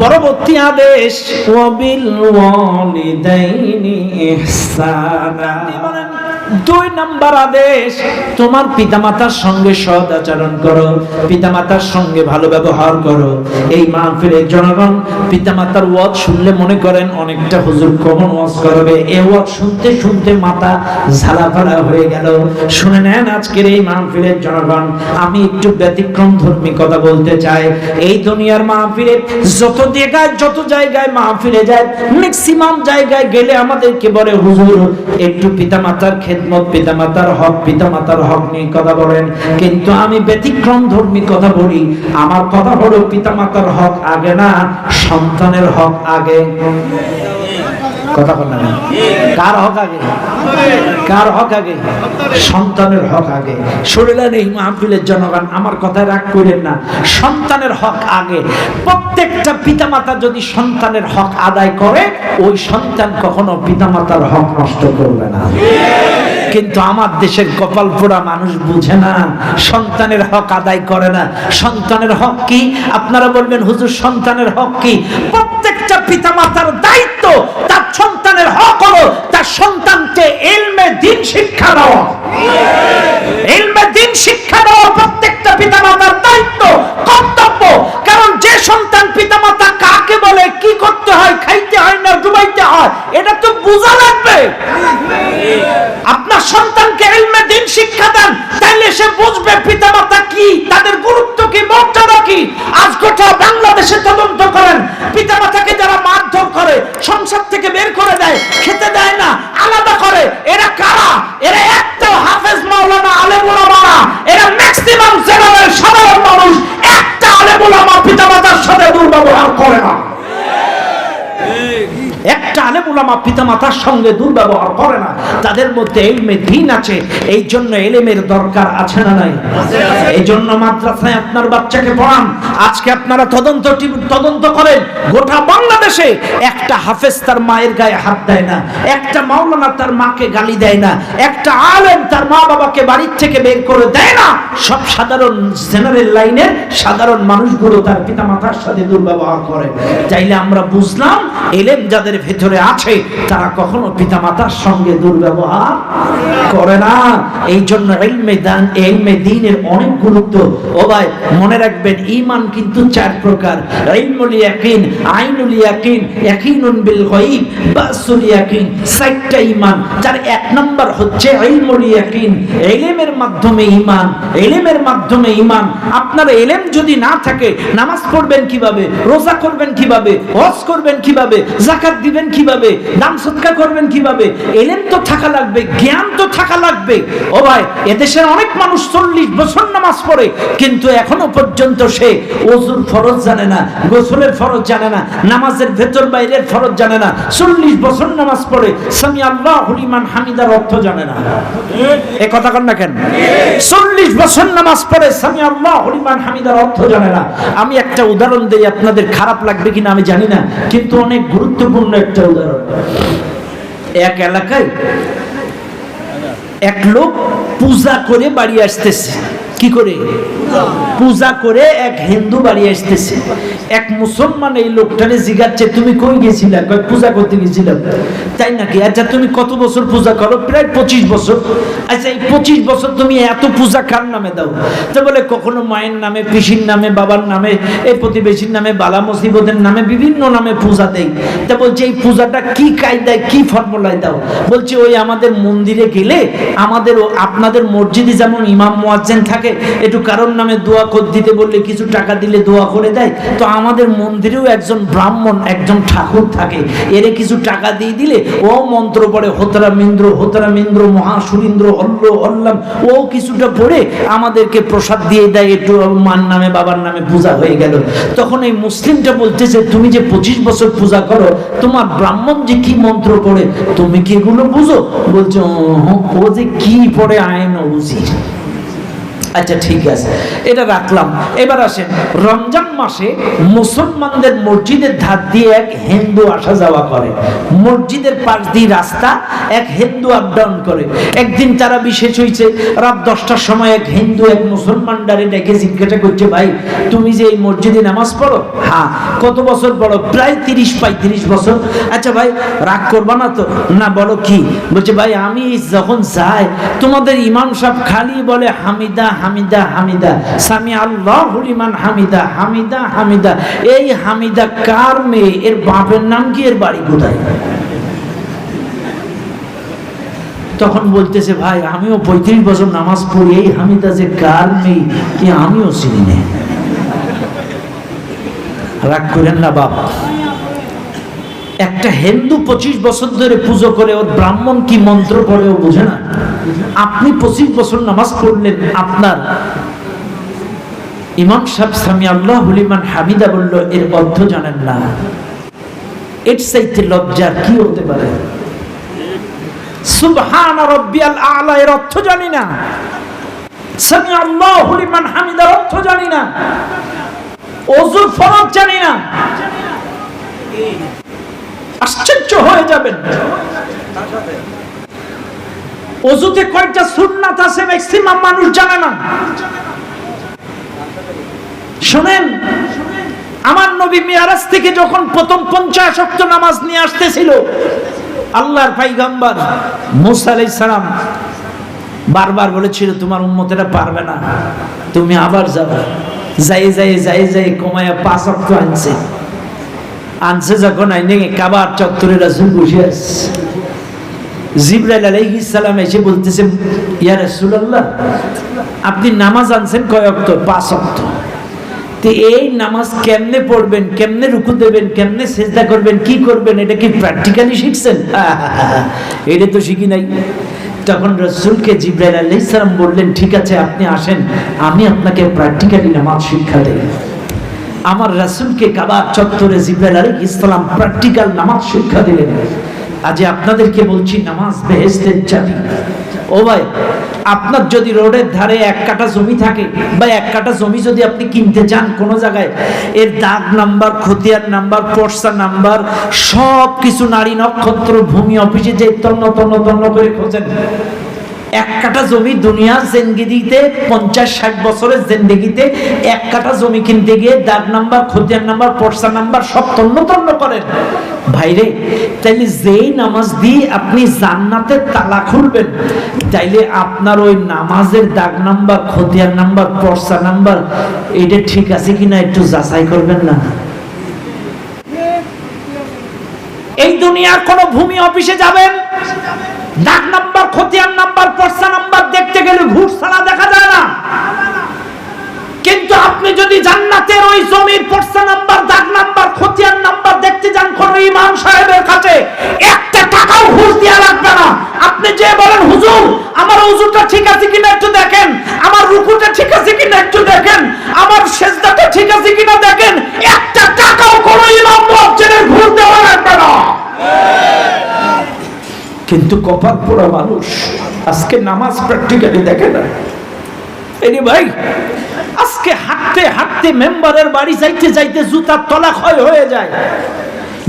পরবর্তী আদেশ ওয়াবিল ওয়ালিদাইনি ইহসানা। দুই নাম্বার আদেশ, তোমার পিতামাতার সঙ্গে আচরণ করো, পিতামাতার সঙ্গে ভালো ব্যবহার করো। এই জনগণ পিতামাতার ওয়াজ শুনলে মনে করেন অনেকটা হুজুর কমন ওয়াজ করবে। এ ওয়াজ শুনতে শুনতে ঝালাফালা হয়ে গেল। শুনে নেন আজকের এই জনগণ। আমি একটু ব্যতিক্রম ধর্মী কথা বলতে চাই। এই দুনিয়ার মাহফিলে যত জায়গায় যত জায়গায় মাহফিলে যায় ম্যাক্সিমাম জায়গায় গেলে আমাদেরকে বলে, হুজুর, একটু পিতামাতার খেদমত পিতামাতার হক পিতামাতার হক নিয়ে কথা বলেন। কিন্তু আমি ব্যতিক্রম ধর্মী কথা বলি। আমার কথা হলো পিতামাতার হক আগে না, সন্তানের হক আগে। কথা বলেন না। কার হক আগে? কার হক আগে? সন্তানের হক আগে। শরীরের এই মাহফিলের জনগণ, আমার কথায় রাগ করেন না। সন্তানের হক আগে। প্রত্যেকটা পিতামাতা যদি সন্তানের হক আদায় করে, ওই সন্তান কখনো পিতামাতার হক নষ্ট করবে না। কিন্তু আমার দেশের কপাল মানুষ বুঝে না, সন্তানের হক আদায় করে না। সন্তানের হক কি? আপনারা বলবেন, হুজুর, সন্তানের হক কি? প্রত্যেকটা পিতামাতার দায়িত্ব তার সন্তানের হক হলো তার সন্তানকে এলমে দিন শিক্ষা দেওয়া। এলমে দিন শিক্ষা দেওয়া প্রত্যেকটা পিতামাতার দায়িত্ব, কর্তব্য। কারণ যে সন্তান পিতা মাতা কাকে বলে, কি করতে হয়, খাইতে হয় না, ডুবাইতে হয়, এটা তো বোঝা সঙ্গে দুর্ব্যবহার করে না। তাদের মধ্যে এলমে দিন আছে। এই জন্য এলেমের দরকার আছে না নাই? এই জন্য মাদ্রাসায় আপনার বাচ্চাকে পড়ান। আজকে আপনারা তদন্ত তদন্ত করেন। গোটা বাংলাদেশে একটা হাফেজ তার মায়ের গায়ে হাত দেয় না, একটা মাওলানা তার মাকে গালি দেয় না, একটা আলেম তার মা বাবাকে বাড়ির থেকে বের করে দেয় না, সব সাধারণ জেনারেল লাইনের সাধারণ মানুষগুলো তার পিতামাতার সাথে দুর্ব্যবহার করে। চাইলে আমরা বুঝলাম, এলেম যাদের ভেতরে আছে, তারা কখনো পিতামাতার সঙ্গে দুর্ব্যবহার করে না। এই জন্য এলমে দান, এলমে দিনের অনেক গুরুত্ব। ও ভাই, মনে রাখবেন ইমান কিন্তু চার প্রকার। ইলমুল ইয়াকিন, আইনুল ইয়াকিন ইয়াকিনুন বিল গায়ব, বাসুল ইয়াকিন চারটা ঈমান। যার এক হচ্ছে ইলমুল ইয়াকিন এলেমের মাধ্যমে ঈমান এলেমের মাধ্যমে ঈমান। আপনার এলেম যদি না থাকে, নামাজ পড়বেন কীভাবে, রোজা করবেন কীভাবে, হজ করবেন কীভাবে জাকাত দিবেন কীভাবে, দান সৎকার করবেন কীভাবে এলেম তো থাকা লাগবে, জ্ঞান তো থাকা লাগবে। ও ভাই, এদেশের অনেক মানুষ চল্লিশ বছর নামাজ পড়ে, কিন্তু এখনও পর্যন্ত সে ওজুর ফরজ জানে না, গোসলের ফরজ জানে না, নামাজের ভেতর বাইরের ফরজ জানে না। চল্লিশ বছর নামাজ পড়ে সামি আল্লাহ হলিমান হামিদার অর্থ জানে না। এ কথা কন না কেন? চল্লিশ বছর নামাজ পড়ে সামি আল্লাহ হলিমান হামিদার অর্থ জানে না। আমি একটা উদাহরণ দিই, আপনাদের খারাপ লাগবে কিনা আমি জানি না, কিন্তু অনেক গুরুত্বপূর্ণ একটা উদাহরণ। এক এলাকায় এক লোক পূজা করে বাড়ি আসতেছে। কি করে? পূজা করে এক হিন্দু বাড়ি আসতেছে। এক মুসলমান এই লোকটারে জিগাচ্ছে, তুমি কই গেছিলা? পূজা করতে গেছিলাম। তাই নাকি? আচ্ছা তুমি কত বছর পূজা করো? প্রায় পঁচিশ বছর। আচ্ছা এই পঁচিশ বছর তুমি এত পূজা কার নামে দাও? তো বলে, কখনো মায়ের নামে, পিসির নামে, বাবার নামে, এই প্রতিবেশীর নামে, বালা মুসিবতের নামে, বিভিন্ন নামে পূজা দেই। তা বলছে, এই পূজাটা কি কায়দায়, কি ফর্মুলায় দাও? বলছে, ওই আমাদের মন্দিরে গেলে আমাদের আপনাদের মসজিদে যেমন ইমাম মোয়াজ্জেন থাকে একটু কারোর নামে দোয়া কর দিতে বললে কিছু টাকা দিলে দোয়া করে দেয়, তো আমাদের মন্দিরেও একজন ব্রাহ্মণ, একজন ঠাকুর থাকে। এরে কিছু টাকা দিয়ে দিলে ও মন্ত্র পড়ে, হোতরা মিন্দ্র হোতরা মিন্দ্র, মহাসুরিন্দ্র, অল্ল, অল্লাম। ও কিছুটা পড়ে আমাদেরকে প্রসাদ দিয়ে দেয়, একটু মার নামে, বাবার নামে পূজা হয়ে গেল। তখন এই মুসলিমটা বলতেছে, তুমি যে পঁচিশ বছর পূজা করো, তোমার ব্রাহ্মণ যে কি মন্ত্র পড়ে, তুমি কি এগুলো বুঝো? বলছো ও যে কি পড়ে আইন বুঝি। আচ্ছা ঠিক আছে। এটা রাখলাম। এবার আসেন, রমজান মাসে মুসলমানদের মসজিদের ধার দিয়ে এক হিন্দু আসা যাওয়া করে। মসজিদের পাশ দিয়ে রাস্তা এক হিন্দু আপ ডাউন করে। একদিন তারা বিশেষ হয়েছে রাত দশটার সময় এক হিন্দু এক মুসলমান ডারে ডেকে জিজ্ঞাসা করছে, ভাই, তুমি যে এই মসজিদে নামাজ পড়ো? হ্যাঁ। কত বছর পড়ো? প্রায় তিরিশ, পঁয়ত্রিশ বছর। আচ্ছা ভাই, রাগ করবা না তো। না, বলো কি? বলছে, ভাই, আমি যখন যাই, তোমাদের ইমাম সাহেব খালি বলে হামিদা হামিদা হামিদা। সামি আল্লাহ হলিমান হামিদা হামিদা হামিদা। এই হামিদা কার মেয়ে? এর বাপের নাম কি? এর বাড়ি কোথায়? তখন বলতেছে, ভাই, আমিও পঁয়ত্রিশ বছর নামাজ পড়ি। এই হামিদা যে কার মেয়ে? কি আমিও চিনি না। রাগ করেন না বাপ। একটা হিন্দু পঁচিশ বছর ধরে পুজো করে, ওর ব্রাহ্মণ কি মন্ত্র পড়ে ও বুঝে না? আপনি পঁচিশ বছর নামাজ পড়লেন, আপনার ইমাম সাহেব সামি আল্লাহ হুলিমান হামিদা বলল, এর অর্থ জানেন না। এর চাইতে লজ্জার কি হতে পারে? সুবহান রব্বিয়াল আলা, এর অর্থ জানি না। সামি আল্লাহ হুলিমান হামিদার, অর্থ জানি না। অজুর ফরজ জানি না। আশ্চর্য হয়ে যাবেন। অজুতে কয়টা সুন্নাত আছে ম্যাক্সিমাম মানুষ জানে না। শুনেন, আমার নবী মিয়ারাজ থেকে যখন প্রথম পঞ্চাশ অক্ট নামাজ নিয়ে আসতেছিল, আল্লাহর পাইগাম্বার মুসা আলাইহিস সালাম বারবার বলেছিল, তোমার উম্মতেরা পারবে না, তুমি আবার যাবে। যাই যাই যাই যাই কমায়া পাঁচ অক্ট আনছে। আনছে যখন আইনে কাবার চত্বরে রাসূল বসে আছে। জিব্রাইল আলাইহিস সালাম এসে বলতেছে, ইয়া রাসূলুল্লাহ, আপনি নামাজ আনছেন কয় অক্ত? পাঁচ অক্ত। তো এই নামাজ কেমনে পড়বেন, কেমনে রুকু দেবেন, কেমনে সেজদা করবেন, কি করবেন, এটা কি প্র্যাকটিক্যালি শিখছেন? এটা তো শিখি নাই। তখন রসুলকে জিব্রাইল আলাইহিস সালাম বললেন, ঠিক আছে, আপনি আসেন, আমি আপনাকে প্র্যাকটিক্যালি নামাজ শিক্ষা দেই আমার রাসূলকে কাবার চত্বরে জিব্রাইল আলাইহিস ইসলাম প্র্যাকটিক্যাল নামাজ শিক্ষা দিলেন। আজ আপনাদেরকে বলছি, নামাজ বেহেস্তের চাবি। ও ভাই, আপনার যদি রোডের ধারে এক কাটা জমি থাকে বা এক কাটা জমি যদি আপনি কিনতে চান কোনো জায়গায়, এর দাগ নাম্বার, খতিয়ার নাম্বার, পর্সা নাম্বার সব কিছু নারী নক্ষত্র ভূমি অফিসে যে তন্ন তন্ন তন্ন করে খোঁজেন। এক কাটা জমি দুনিয়ার জেন্দিগিতে পঞ্চাশ ষাট বছরের জেন্দিগিতে এক কাটা জমি কিনতে গিয়ে দাগ নাম্বার খতিয়ার নাম্বার, পর্সা নাম্বার, সব তন্ন তন্ন করেন। ভাইরে, তাইলে যেই নামাজ দিয়ে আপনি জান্নাতের তালা খুলবেন, তাইলে আপনার ওই নামাজের দাগ নাম্বার খতিয়ার নাম্বার, পর্সা নাম্বার এটা ঠিক আছে কিনা একটু যাচাই করবেন না? এই দুনিয়ার কোন ভূমি অফিসে যাবেন? ডাক নাম্বার, খতিয়ান নাম্বার পর্সা নাম্বার দেখতে গেলে ঘুষ ছাড়া দেখা যায় না। কিন্তু আপনি যদি জান্নাতের ওই জমির পর্সা নাম্বার দাগ নাম্বার, খতিয়ান নাম্বার দেখতে যান কোন ইমাম সাহেবের কাছে, একটা টাকাও ঘুষ দেওয়া লাগবে না। আপনি যে বলেন, হুজুর, আমার হুজুরটা ঠিক আছে কিনা একটু দেখেন, আমার রুকুটা ঠিক আছে কিনা একটু দেখেন, আমার সেজদাটা ঠিক আছে কিনা দেখেন একটা টাকাও কোন ইমাম মুয়াজ্জিনের ঘুষ দেওয়া লাগবে না কিন্তু কপাল পোড়া মানুষ আজকে নামাজ প্র্যাকটিক্যালি দেখে না। এই রে ভাই, আজকে হাঁটতে হাঁটতে মেম্বারের বাড়ি যাইতে যাইতে জুতার তলা ক্ষয় হয়ে যায়।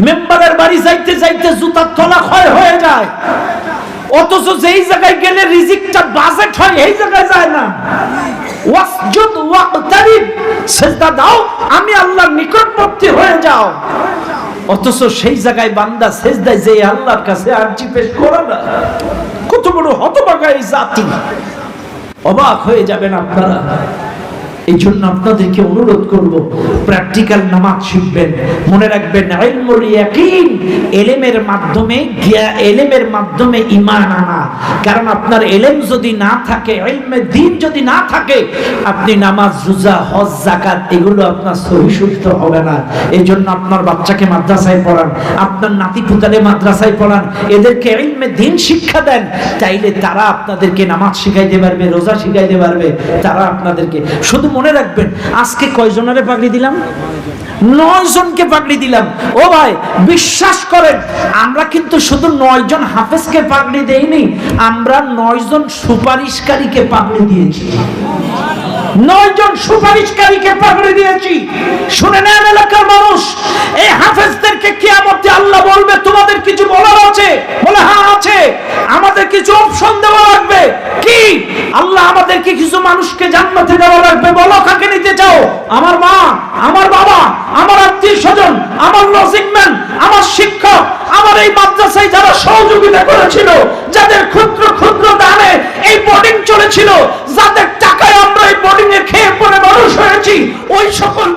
মেম্বারের বাড়ি যাইতে যাইতে জুতার তলা ক্ষয় হয়ে যায়। অথচ যেই জায়গায় গেলে রিজিকটা বাজেট হয়, এই জায়গায় যায় না। ওয়াসজুদ ওয়াকতারিব, সেজদা দাও, আমি আল্লাহর নিকটবর্তী হয়ে যাও। অথচ সেই জায়গায় বান্দা সেজদায় যে আল্লাহর কাছে আর্জি পেশ করে না। কত বড় হতভাগা এই জাতি। অবাক হয়ে যাবেন আপনারা। এই জন্য আপনাদেরকে অনুরোধ করব প্র্যাকটিক্যাল নামাজ শিখবেন। মনে রাখবেন, ইলমুল ইয়াকিন, এলেমের মাধ্যমে জ্ঞা এলেমের মাধ্যমে ঈমান আনা। কারণ আপনার এলেম যদি না থাকে, ইলমে দ্বীন যদি না থাকে, আপনি নামাজ, রোজা, হজ, যাকাত, এগুলো আপনার সহি শুদ্ধ হবে না। এই জন্য আপনার বাচ্চাকে মাদ্রাসায় পড়ান, আপনার নাতি পুতালে মাদ্রাসায় পড়ান, এদেরকে ইলমে দ্বীন শিক্ষা দেন। তাইলে তারা আপনাদেরকে নামাজ শিখাইতে পারবে, রোজা শিখাইতে পারবে, তারা আপনাদেরকে। শুধু মনে রাখবেন, আজকে কয়জনারে পাগড়ি দিলাম? নয় জনকে পাগড়ি দিলাম। ও ভাই, বিশ্বাস করেন, আমরা কিন্তু শুধু নয় জন হাফেজকে পাগড়ি দেইনি, আমরা নয় জন সুপারিশকারীকে পাগড়ি দিয়েছি। নয় জন সুপারিশকারীকে পাকড়ে দিয়েছি। শুনে নেন এলাকার মানুষ, এই হাফেজদেরকে কিয়ামতে আল্লাহ বলবে, তোমাদের কিছু বলার আছে? বলে হ্যাঁ আছে। আমাদের কিছু অপশন দেওয়া লাগবে। কি? আল্লাহ আমাদেরকে কিছু মানুষকে জান্নাতে দেওয়া লাগবে। বলো, কাকে নিতে চাও? আমার মা, আমার বাবা, আমার আত্মীয় স্বজন, আমার লজিকম্যান আমার শিক্ষক, আমার এই মাদ্রাসায় যারা সহযোগিতা করেছিল, যাদের ক্ষুদ্র ক্ষুদ্র দানে ওই সকল